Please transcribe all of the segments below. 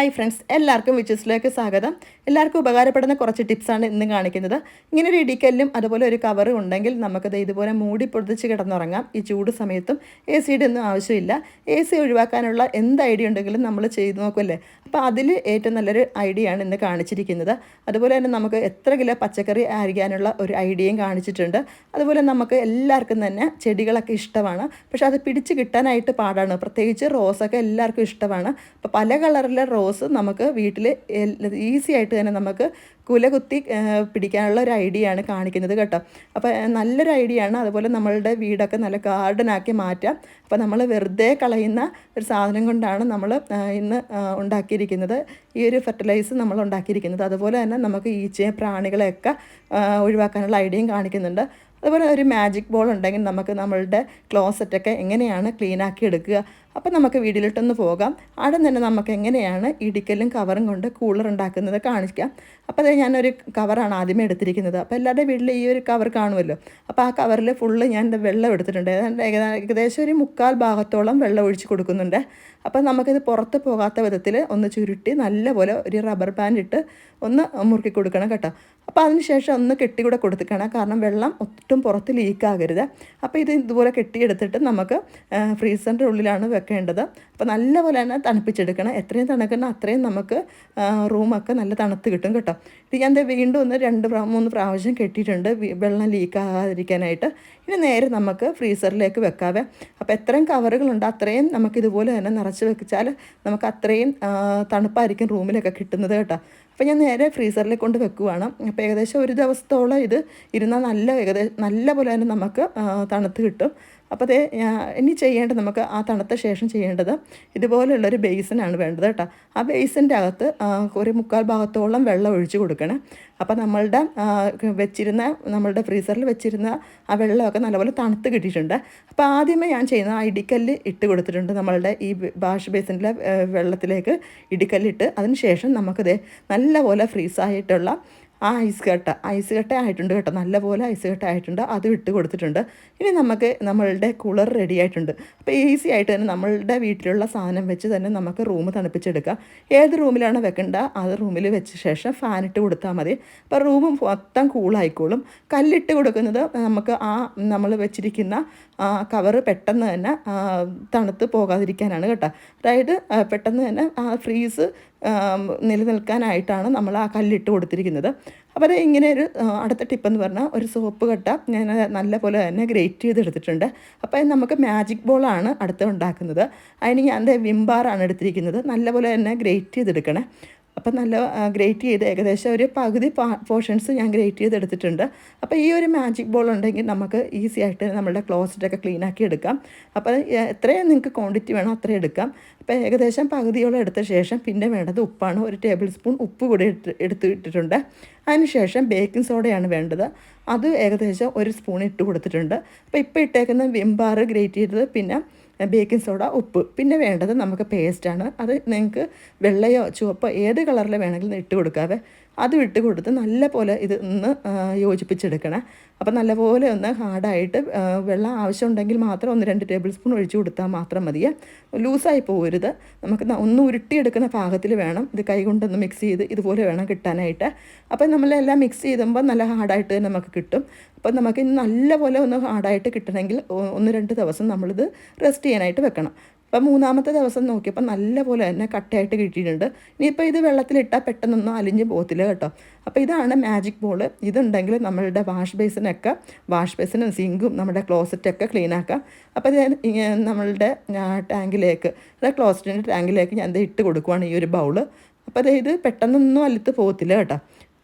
Hi friends എല്ലാവർക്കും വിച്ചസിലേക്ക് സ്വാഗതം. എല്ലാവർക്കും ഉപകാരപ്പെടുന്ന കുറച്ച് ടിപ്സാണ് ഇന്ന് കാണിക്കുന്നത്. ഇങ്ങനെ ഒരു ഇടിക്കല്ലും അതുപോലെ ഒരു കവറും ഉണ്ടെങ്കിൽ നമുക്കത് ഇതുപോലെ മൂടി പൊടിച്ച് കിടന്നുറങ്ങാം. ഈ ചൂട് സമയത്തും എ സിയുടെ ഒന്നും ആവശ്യമില്ല. എ സി ഒഴിവാക്കാനുള്ള എന്ത് ഐഡിയ ഉണ്ടെങ്കിലും നമ്മൾ ചെയ്തു നോക്കുമല്ലേ അപ്പോൾ അതിൽ ഏറ്റവും നല്ലൊരു ഐഡിയ ആണ് ഇന്ന് കാണിച്ചിരിക്കുന്നത്. അതുപോലെ തന്നെ നമുക്ക് എത്ര കിലോ പച്ചക്കറി അരിക്കാനുള്ള ഒരു ഐഡിയയും കാണിച്ചിട്ടുണ്ട്. അതുപോലെ നമുക്ക് എല്ലാവർക്കും തന്നെ ചെടികളൊക്കെ ഇഷ്ടമാണ്. പക്ഷെ അത് പിടിച്ച് കിട്ടാനായിട്ട് പാടാണ്. പ്രത്യേകിച്ച് റോസൊക്കെ എല്ലാവർക്കും ഇഷ്ടമാണ്. അപ്പോൾ പല കളറിലെ റോസ് നമുക്ക് വീട്ടിൽ ഈസി ആയിട്ട് തന്നെ നമുക്ക് കുല കുത്തി ഏഹ്, പിടിക്കാനുള്ള ഒരു ഐഡിയ ആണ് കാണിക്കുന്നത് കേട്ടോ. അപ്പോൾ നല്ലൊരു ഐഡിയ ആണ്. അതുപോലെ നമ്മളുടെ വീടൊക്കെ നല്ല ഗാർഡനാക്കി മാറ്റാം. അപ്പോൾ നമ്മൾ വെറുതെ കളയുന്ന ഒരു സാധനം കൊണ്ടാണ് നമ്മൾ ഇന്ന് ഉണ്ടാക്കിയിരിക്കുന്നത്. ഈ ഒരു ഫെർട്ടിലൈസ് നമ്മൾ ഉണ്ടാക്കിയിരിക്കുന്നത്. അതുപോലെ തന്നെ നമുക്ക് ഈച്ചയും പ്രാണികളെയൊക്കെ ഒഴിവാക്കാനുള്ള ഐഡിയയും കാണിക്കുന്നുണ്ട്. അതുപോലെ ഒരു മാജിക് ബോൾ ഉണ്ടെങ്കിൽ നമുക്ക് നമ്മളുടെ ക്ലോസറ്റൊക്കെ എങ്ങനെയാണ് ക്ലീനാക്കി എടുക്കുക? അപ്പോൾ നമുക്ക് വീട്ടിലിട്ടൊന്ന് പോകാം. അവിടെ തന്നെ നമുക്ക് എങ്ങനെയാണ് ഇടിക്കലും കവറും കൊണ്ട് കൂളർ ഉണ്ടാക്കുന്നത് കാണിക്കാം. അപ്പോൾ അത് ഞാനൊരു കവറാണ് ആദ്യമേ എടുത്തിരിക്കുന്നത്. അപ്പോൾ എല്ലാവരുടെ വീട്ടിൽ ഈ ഒരു കവർ കാണുമല്ലോ. അപ്പോൾ ആ കവറിൽ ഫുള്ള് ഞാൻ വെള്ളം എടുത്തിട്ടുണ്ട്. ഏകദേശം ഒരു മുക്കാൽ ഭാഗത്തോളം വെള്ളം ഒഴിച്ച് കൊടുക്കുന്നുണ്ട്. അപ്പോൾ നമുക്കിത് പുറത്ത് പോകാത്ത വിധത്തിൽ ഒന്ന് ചുരുട്ടി നല്ലപോലെ ഒരു റബ്ബർ ബാൻഡ് ഇട്ട് ഒന്ന് മുറുക്കി കൊടുക്കണം കേട്ടോ. അപ്പോൾ അതിന് ശേഷം ഒന്ന് കെട്ടി കൂടെ കൊടുത്തിക്കണം. കാരണം വെള്ളം ഒട്ടും പുറത്ത് ലീക്കാകരുത് അപ്പോൾ ഇത് ഇതുപോലെ കെട്ടിയെടുത്തിട്ട് നമുക്ക് ഫ്രീസറിന്റെ ഉള്ളിലാണ് വെക്കേണ്ടത് അപ്പോൾ നല്ലപോലെ തന്നെ തണുപ്പിച്ചെടുക്കണം. എത്രയും തണുക്കണം അത്രയും നമുക്ക് റൂമൊക്കെ നല്ല തണുത്ത് കിട്ടും കേട്ടോ. ഇത് ഞാൻ വീണ്ടും ഒന്ന് രണ്ട് മൂന്ന് പ്രാവശ്യം കെട്ടിയിട്ടുണ്ട്. വെള്ളം വെള്ളം ലീക്കാകാതിരിക്കാനായിട്ട് ഇനി നേരെ നമുക്ക് ഫ്രീസറിലേക്ക് വെക്കാവേ. അപ്പോൾ എത്രയും കവറുകളുണ്ട് അത്രയും നമുക്ക് ഇതുപോലെ തന്നെ നിറച്ച് വെച്ചാൽ നമുക്ക് അത്രയും തണുപ്പായിരിക്കും റൂമിലൊക്കെ കിട്ടുന്നത് കേട്ടോ. അപ്പോൾ ഞാൻ നേരെ ഫ്രീസറിൽ കൊണ്ട് വെക്കുവാണ്. അപ്പോൾ ഏകദേശം ഒരു ദിവസത്തോളം ഇത് ഇരുന്നാൽ നല്ല ഏകദേശം നല്ല പോലെ തന്നെ നമുക്ക് തണുത്ത് കിട്ടും. അപ്പോൾ അതേ ഇനി ചെയ്യേണ്ടത് നമുക്ക് ആ തണുത്ത ശേഷം ചെയ്യേണ്ടത് ഇതുപോലുള്ളൊരു ബേസിനാണ് വേണ്ടത് കേട്ടോ. ആ ബേസിന്റെ അകത്ത് ഒരു മുക്കാൽ ഭാഗത്തോളം വെള്ളം ഒഴിച്ചു കൊടുക്കണം. അപ്പോൾ നമ്മളുടെ വെച്ചിരുന്ന നമ്മളുടെ ഫ്രീസറിൽ വെച്ചിരുന്ന ആ വെള്ളമൊക്കെ നല്ലപോലെ തണുത്ത് കിട്ടിയിട്ടുണ്ട്. അപ്പോൾ ആദ്യമേ ഞാൻ ചെയ്യുന്ന ആ ഇടിക്കല്ല് ഇട്ട് കൊടുത്തിട്ടുണ്ട് നമ്മളുടെ ഈ വാഷ് ബേസിന്റെ വെള്ളത്തിലേക്ക് ഇടിക്കല്ലിട്ട് അതിന് ശേഷം നമുക്കത് നല്ലപോലെ ഫ്രീസായിട്ടുള്ള ആ ഐസ് കട്ട. ഐസ് കട്ട ആയിട്ടുണ്ട് കേട്ടോ. നല്ലപോലെ ഐസ് കട്ട ആയിട്ടുണ്ട്. അത് ഇട്ട് കൊടുത്തിട്ടുണ്ട്. ഇനി നമുക്ക് നമ്മളുടെ കൂളർ റെഡി ആയിട്ടുണ്ട്. അപ്പോൾ ഈസി ആയിട്ട് തന്നെ നമ്മളുടെ വീട്ടിലുള്ള സാധനം വെച്ച് തന്നെ നമുക്ക് റൂം തണുപ്പിച്ചെടുക്കാം. ഏത് റൂമിലാണ് വെക്കേണ്ട? അത് റൂമിൽ വെച്ച ശേഷം ഫാൻ ഇട്ട് കൊടുത്താൽ മതി. അപ്പോൾ റൂം മൊത്തം കൂളായിക്കോളും കല്ലിട്ട് കൊടുക്കുന്നത് നമുക്ക് ആ നമ്മൾ വെച്ചിരിക്കുന്ന കവറ് പെട്ടെന്ന് തന്നെ തണുത്ത് പോകാതിരിക്കാനാണ് കേട്ടോ. അതായത് പെട്ടെന്ന് തന്നെ ആ ഫ്രീസ് നിലനിൽക്കാനായിട്ടാണ് നമ്മൾ ആ കല്ലിട്ട് കൊടുത്തിരിക്കുന്നത്. അപ്പോൾ ഇങ്ങനെ ഒരു അടുത്ത ടിപ്പെന്ന് പറഞ്ഞാൽ ഒരു സോപ്പ് കട്ട ഞാൻ നല്ല പോലെ തന്നെ ഗ്രേറ്റ് ചെയ്തെടുത്തിട്ടുണ്ട്. അപ്പോൾ നമുക്ക് മാജിക് ബോളാണ് അടുത്ത് ഉണ്ടാക്കുന്നത്. അതിന് ഞാൻ വിംബാറാണ് എടുത്തിരിക്കുന്നത്. നല്ലപോലെ തന്നെ ഗ്രേറ്റ് ചെയ്തെടുക്കണേ. അപ്പം നല്ല ഗ്രേറ്റ് ചെയ്ത് ഏകദേശം ഒരു പകുതി പോർഷൻസ് ഞാൻ ഗ്രേറ്റ് ചെയ്തെടുത്തിട്ടുണ്ട്. അപ്പോൾ ഈ ഒരു മാജിക് ബോൾ ഉണ്ടെങ്കിൽ നമുക്ക് ഈസി ആയിട്ട് നമ്മുടെ ക്ലോസറ്റൊക്കെ ക്ലീൻ ആക്കി എടുക്കാം. അപ്പോൾ എത്രയും നിങ്ങൾക്ക് ക്വാണ്ടിറ്റി വേണോ അത്രയും എടുക്കാം. അപ്പോൾ ഏകദേശം പകുതിയോളം എടുത്ത ശേഷം പിന്നെ വേണ്ടത് ഉപ്പാണ്. ഒരു ടേബിൾ സ്പൂൺ ഉപ്പ് കൂടി എടുത്ത് എടുത്തിട്ടുണ്ട് അതിനുശേഷം ബേക്കിംഗ് സോഡയാണ് വേണ്ടത്. അത് ഏകദേശം ഒരു സ്പൂൺ ഇട്ട് കൊടുത്തിട്ടുണ്ട്. അപ്പോൾ ഇപ്പോൾ ഇട്ടേക്കുന്ന വിംബാർ ഗ്രേറ്റ് ചെയ്തത് പിന്നെ ബേക്കിംഗ് സോഡ ഉപ്പ്. പിന്നെ വേണ്ടത് നമുക്ക് പേസ്റ്റാണ് അത് നിങ്ങൾക്ക് വെള്ളയോ ചുവപ്പോ ഏത് കളറിൽ വേണമെങ്കിലും ഇട്ട് കൊടുക്കാവേ. അത് ഇട്ട് കൊടുത്ത് നല്ല പോലെ ഇത് ഒന്ന് യോജിപ്പിച്ചെടുക്കണം. അപ്പം നല്ലപോലെ ഒന്ന് ഹാർഡായിട്ട് വെള്ളം ആവശ്യമുണ്ടെങ്കിൽ മാത്രം ഒന്ന് രണ്ട് ടേബിൾ സ്പൂൺ ഒഴിച്ചു കൊടുത്താൽ മാത്രം മതിയെ ലൂസായി പോകരുത് നമുക്ക് ഒന്ന് ഉരുട്ടിയെടുക്കുന്ന പാകത്തിൽ വേണം. ഇത് കൈ കൊണ്ടൊന്ന് മിക്സ് ചെയ്ത് ഇതുപോലെ വേണം കിട്ടാനായിട്ട്. അപ്പം നമ്മളെല്ലാം മിക്സ് ചെയ്തുമ്പോൾ നല്ല ഹാർഡായിട്ട് തന്നെ നമുക്ക് കിട്ടും. അപ്പം നമുക്ക് നല്ല നല്ലപോലെ ഒന്ന് ഹാർഡായിട്ട് കിട്ടണമെങ്കിൽ ഒന്ന് രണ്ട് ദിവസം നമ്മളിത് റെസ്റ്റ് ചെയ്യാനായിട്ട് വെക്കണം. അപ്പം മൂന്നാമത്തെ ദിവസം നോക്കിയപ്പോൾ നല്ലപോലെ തന്നെ കട്ടയായിട്ട് കിട്ടിയിട്ടുണ്ട്. ഇനിയിപ്പോൾ ഇത് വെള്ളത്തിലിട്ടാൽ പെട്ടെന്നൊന്നും അലിഞ്ഞ് പോകത്തില്ല കേട്ടോ. അപ്പോൾ ഇതാണ് മാജിക് ബോൾ ഇതുണ്ടെങ്കിൽ നമ്മളുടെ വാഷ് ബേസിനൊക്കെ വാഷ് ബേസിനും സിങ്കും നമ്മുടെ ക്ലോസറ്റൊക്കെ ക്ലീൻ ആക്കാം. അപ്പോൾ ഞാൻ നമ്മളുടെ ടാങ്കിലേക്ക് അതായത് ക്ലോസറ്റിന്റെ ടാങ്കിലേക്ക് ഞാൻ ഇത് ഇട്ട് കൊടുക്കുവാണ് ഈ ഒരു ബൗൾ അപ്പോൾ അതായത് പെട്ടെന്നൊന്നും അലുത്ത് പോകത്തില്ല കേട്ടോ.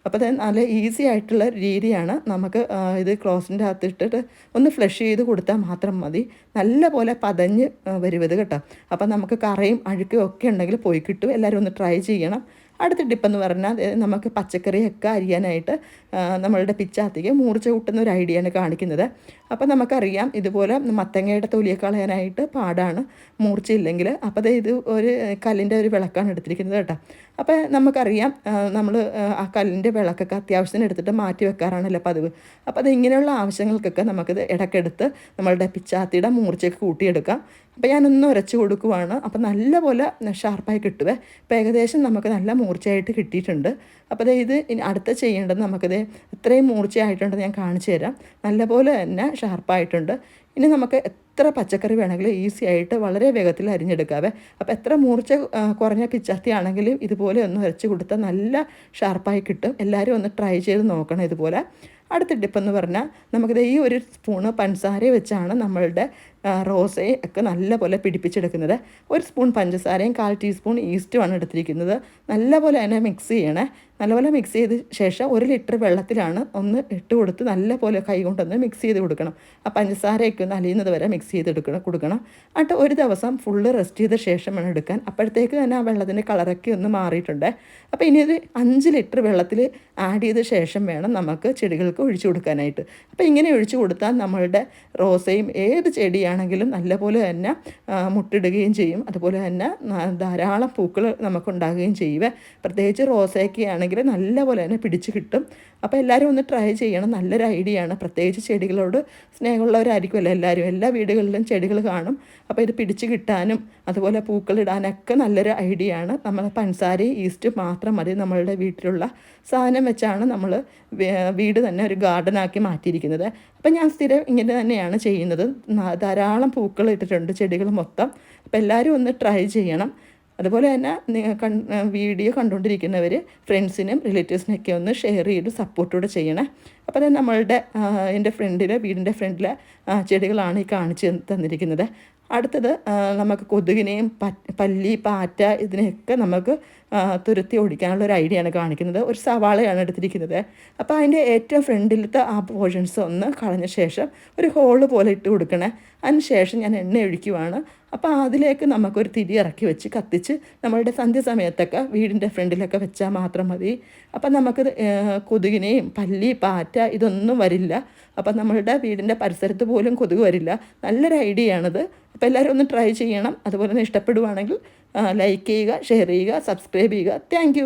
അപ്പോൾ അത് നല്ല ഈസി ആയിട്ടുള്ള രീതിയാണ് നമുക്ക് ഇത് ക്ലോസിന്റെ അകത്ത് ഇട്ടിട്ട് ഒന്ന് ഫ്ലഷ് ചെയ്ത് കൊടുത്താൽ മാത്രം മതി. നല്ല പോലെ പതഞ്ഞ് വരുവത് കേട്ടോ. അപ്പോൾ നമുക്ക് കറയും അഴുക്കും ഒക്കെ ഉണ്ടെങ്കിൽ പോയി കിട്ടും. എല്ലാവരും ഒന്ന് ട്രൈ ചെയ്യണം. അടുത്ത ടിപ്പെന്ന് പറഞ്ഞാൽ നമുക്ക് പച്ചക്കറിയൊക്കെ അരിയാനായിട്ട് നമ്മളുടെ പിച്ചാത്തിക്ക് മൂർച്ച കൂട്ടുന്ന ഒരു ആണ് കാണിക്കുന്നത്. അപ്പോൾ നമുക്കറിയാം ഇതുപോലെ മത്തങ്ങയുടെ തൊലിയെ കളയാനായിട്ട് പാടാണ്. മൂർച്ചയില്ലെങ്കിൽ അപ്പോൾ അത് ഇത് ഒരു കല്ലിന്റെ ഒരു വിളക്കാണ് എടുത്തിരിക്കുന്നത് കേട്ടോ. അപ്പോൾ നമുക്കറിയാം നമ്മൾ ആ കല്ലിന്റെ വിളക്കൊക്കെ അത്യാവശ്യത്തിന് എടുത്തിട്ട് മാറ്റി വെക്കാറാണല്ലോ പതിവ്. അപ്പോൾ അത് ഇങ്ങനെയുള്ള ആവശ്യങ്ങൾക്കൊക്കെ നമുക്കിത് ഇടയ്ക്കെടുത്ത് നമ്മളുടെ പിച്ചാത്തിയുടെ മൂർച്ചയൊക്കെ കൂട്ടിയെടുക്കാം. അപ്പോൾ ഞാനൊന്ന് ഉരച്ച് കൊടുക്കുവാണ്. അപ്പോൾ നല്ലപോലെ ഷാർപ്പായി കിട്ടുവേ. അപ്പോൾ ഏകദേശം നമുക്ക് നല്ല മൂർച്ചയായിട്ട് കിട്ടിയിട്ടുണ്ട്. അപ്പോൾ ഇത് അടുത്ത ചെയ്യേണ്ടത് നമുക്കിത് ഇത്രയും മൂർച്ചയായിട്ടുണ്ടെന്ന് ഞാൻ കാണിച്ചു തരാം. നല്ലപോലെ തന്നെ ഷാർപ്പായിട്ടുണ്ട്. ഇനി നമുക്ക് എത്ര പച്ചക്കറി വേണമെങ്കിലും ഈസി ആയിട്ട് വളരെ വേഗത്തിൽ അരിഞ്ഞെടുക്കാവേ. അപ്പോൾ എത്ര മൂർച്ച കുറഞ്ഞ പിച്ചാത്തി ആണെങ്കിലും ഇതുപോലെ ഒന്ന് അരച്ച് കൊടുത്താൽ നല്ല ഷാർപ്പായി കിട്ടും. എല്ലാവരും ഒന്ന് ട്രൈ ചെയ്ത് നോക്കണം ഇതുപോലെ. അടുത്ത ടിപ്പെന്ന് പറഞ്ഞാൽ നമുക്കിത് ഈ ഒരു സ്പൂണ് പഞ്ചസാര വെച്ചാണ് നമ്മളുടെ റോസയെ ഒക്കെ നല്ലപോലെ പിടിപ്പിച്ചെടുക്കുന്നത്. ഒരു സ്പൂൺ പഞ്ചസാരയും കാൽ ടീസ്പൂൺ ഈസ്റ്റുമാണ് എടുത്തിരിക്കുന്നത്. നല്ലപോലെ അതിനെ മിക്സ് ചെയ്യണേ. നല്ലപോലെ മിക്സ് ചെയ്ത ശേഷം ഒരു ലിറ്റർ വെള്ളത്തിലാണ് ഒന്ന് ഇട്ട് കൊടുത്ത് നല്ലപോലെ കൈ കൊണ്ടൊന്ന് മിക്സ് ചെയ്ത് കൊടുക്കണം. ആ പഞ്ചസാരയൊക്കെ ഒന്ന് അലിയുന്നത് വരെ മിക്സ് ചെയ്തെടുക്കണം കൊടുക്കണം. എന്നിട്ട് ഒരു ദിവസം ഫുള്ള് റെസ്റ്റ് ചെയ്ത ശേഷം വേണം എടുക്കാൻ. അപ്പോഴത്തേക്ക് തന്നെ ആ വെള്ളത്തിന്റെ കളറൊക്കെ ഒന്ന് മാറിയിട്ടുണ്ട്. അപ്പോൾ ഇനി ഒരു അഞ്ച് ലിറ്റർ വെള്ളത്തിൽ ആഡ് ചെയ്ത ശേഷം വേണം നമുക്ക് ചെടികൾക്ക് ഒഴിച്ചു കൊടുക്കാനായിട്ട്. അപ്പോൾ ഇങ്ങനെ ഒഴിച്ചു കൊടുത്താൽ നമ്മളുടെ റോസയും ഏത് ചെടിയാണെങ്കിലും നല്ലപോലെ തന്നെ മുട്ടിടുകയും ചെയ്യും. അതുപോലെ തന്നെ ധാരാളം പൂക്കൾ നമുക്കുണ്ടാകുകയും ചെയ്യുക പ്രത്യേകിച്ച് റോസയൊക്കെ ആണെങ്കിൽ നല്ലപോലെ തന്നെ പിടിച്ചു കിട്ടും. അപ്പോൾ എല്ലാവരും ഒന്ന് ട്രൈ ചെയ്യണം. നല്ലൊരു ഐഡിയ ആണ്. പ്രത്യേകിച്ച് ചെടികളോട് സ്നേഹമുള്ളവരായിരിക്കുമല്ലോ എല്ലാവരും? എല്ലാ വീടുകളിലും ചെടികൾ കാണും. അപ്പോൾ ഇത് പിടിച്ചു കിട്ടാനും അതുപോലെ പൂക്കളിടാനൊക്കെ നല്ലൊരു ഐഡിയ ആണ്. നമ്മൾ പഞ്ചസാരയും ഈസ്റ്റ് മാത്രം മതി നമ്മളുടെ വീട്ടിലുള്ള സാധനം വെച്ചാണ് നമ്മൾ വീട് തന്നെ ഒരു ഗാർഡനാക്കി മാറ്റിയിരിക്കുന്നത്. അപ്പം ഞാൻ സ്ഥിരം ഇങ്ങനെ തന്നെയാണ് ചെയ്യുന്നത്. ധാരാളം പൂക്കൾ ഇട്ടിട്ടുണ്ട് ചെടികൾ മൊത്തം. അപ്പോൾ എല്ലാവരും ഒന്ന് ട്രൈ ചെയ്യണം. അതുപോലെ തന്നെ വീഡിയോ കണ്ടുകൊണ്ടിരിക്കുന്നവർ ഫ്രണ്ട്സിനും റിലേറ്റീവ്സിനൊക്കെ ഒന്ന് ഷെയർ ചെയ്ത് സപ്പോർട്ടോടെ ചെയ്യണേ. അപ്പോൾ തന്നെ നമ്മളുടെ എന്റെ ഫ്രണ്ടിൽ വീടിന്റെ ഫ്രണ്ടിലെ ചെടികളാണ് ഈ കാണിച്ച് തന്നിരിക്കുന്നത്. അടുത്തത് നമുക്ക് കൊതുകിനെയും പല്ലി പാറ്റ ഇതിനെയൊക്കെ നമുക്ക് തുരത്തി ഓടിക്കാനുള്ള ഒരു ഐഡിയയാണ് കാണിക്കുന്നത്. ഒരു സവാളയാണ് എടുത്തിരിക്കുന്നത്. അപ്പോൾ അതിന്റെ ഏറ്റവും ഫ്രണ്ടിലത്തെ ആ പോർഷൻസ് ഒന്ന് കളഞ്ഞ ശേഷം ഒരു ഹോൾ പോലെ ഇട്ട് കൊടുക്കണേ. അതിന് ശേഷം ഞാൻ എണ്ണ ഒഴിക്കുവാണ്. അപ്പോൾ അതിലേക്ക് നമുക്കൊരു തിരി ഇറക്കി വെച്ച് കത്തിച്ച് നമ്മളുടെ സന്ധ്യസമയത്തൊക്കെ വീടിന്റെ ഫ്രണ്ടിലൊക്കെ വെച്ചാൽ മാത്രം മതി. അപ്പം നമുക്ക് കൊതുകിനെയും പല്ലി പാറ്റ ഇതൊന്നും വരില്ല. അപ്പം നമ്മളുടെ വീടിന്റെ പരിസരത്ത് പോലും കൊതുക് വരില്ല. നല്ലൊരു ഐഡിയ ആണിത്. അപ്പോൾ എല്ലാവരും ഒന്ന് ട്രൈ ചെയ്യണം. അതുപോലെ തന്നെ ഇഷ്ടപ്പെടുവാണെങ്കിൽ ലൈക്ക് ചെയ്യുക ഷെയർ ചെയ്യുക സബ്സ്ക്രൈബ് ചെയ്യുക. താങ്ക്